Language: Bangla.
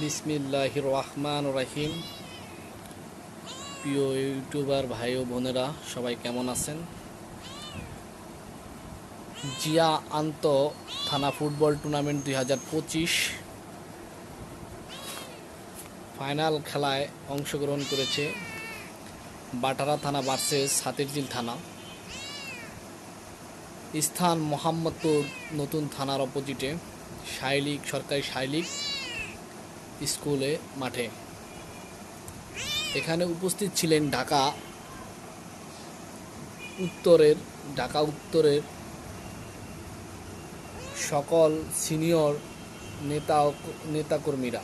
বিসমিল্লাহ রহমান রহিম। প্রিয় ইউটিউবার ভাই ও বোনেরা সবাই কেমন আছেন? জিয়া আন্ত থানা ফুটবল টুর্নামেন্ট দুই হাজার পঁচিশ ফাইনাল খেলায় অংশগ্রহণ করেছে বাটারা থানা ভার্সেস হাতিরঝিল থানা। স্থান মোহাম্মদপুর, নতুন থানার অপোজিটে, শাইলিক, সরকারি শাইলিক স্কুলে মাঠে। এখানে উপস্থিত ছিলেন ঢাকা উত্তরের ঢাকা উত্তরের সকল সিনিয়র নেতা নেতাকর্মীরা।